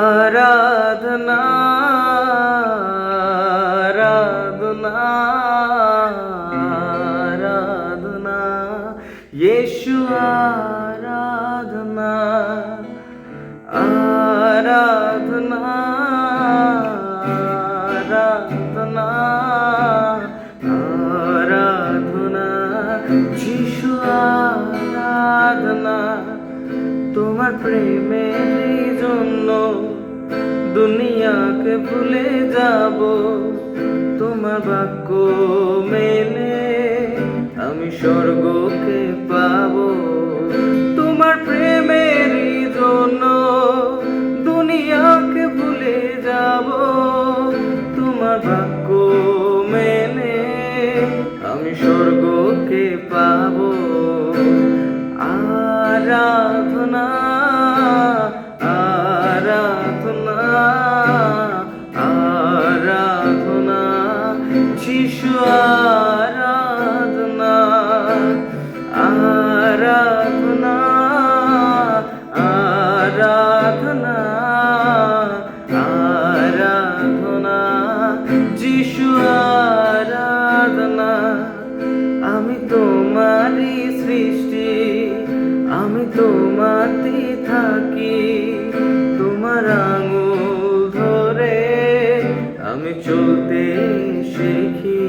আরাধনা আরাধনা আরাধনা ইয়েশু আরাধনা আরাধনা আরাধনা আরাধনা যিশু আরাধনা তোমার প্রেমের জন্য দুনিয়াকে ভুলে যাব। তোমার বাক্য মেনে আমি স্বর্গকে পাব। তোমার প্রেমের জন্য দুনিয়াকে ভুলে যাব। তোমার বাক্য মেনে আমি স্বর্গকে পাবো। আরাধনা যিশু আরাধনা, আমি তোমারই সৃষ্টি, আমি তোমাতে থাকি, তোমার আঙুল ধরে আমি চলতে শিখি।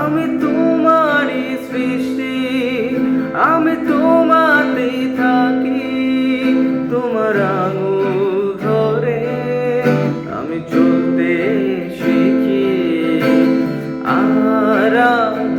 আমি তোমারই সৃষ্টি, আমি তোমাতে থাকি, তোমার আঙুল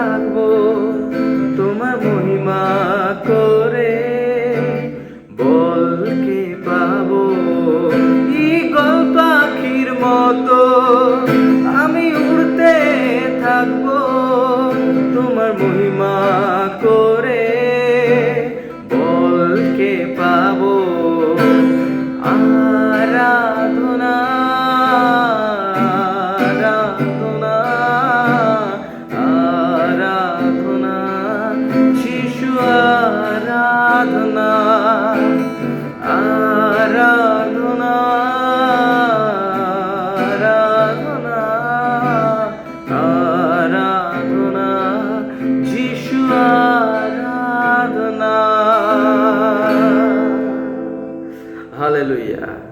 থাকব তোমার মহিমা করে। বলকে পাবো? কি পাখির মতো? আমি উড়তে থাকব তোমার মহিমা করে। আরাধনা আরাধনা আরাধনা আরাধনা যিশু আরাধনা। হালেলুয়া।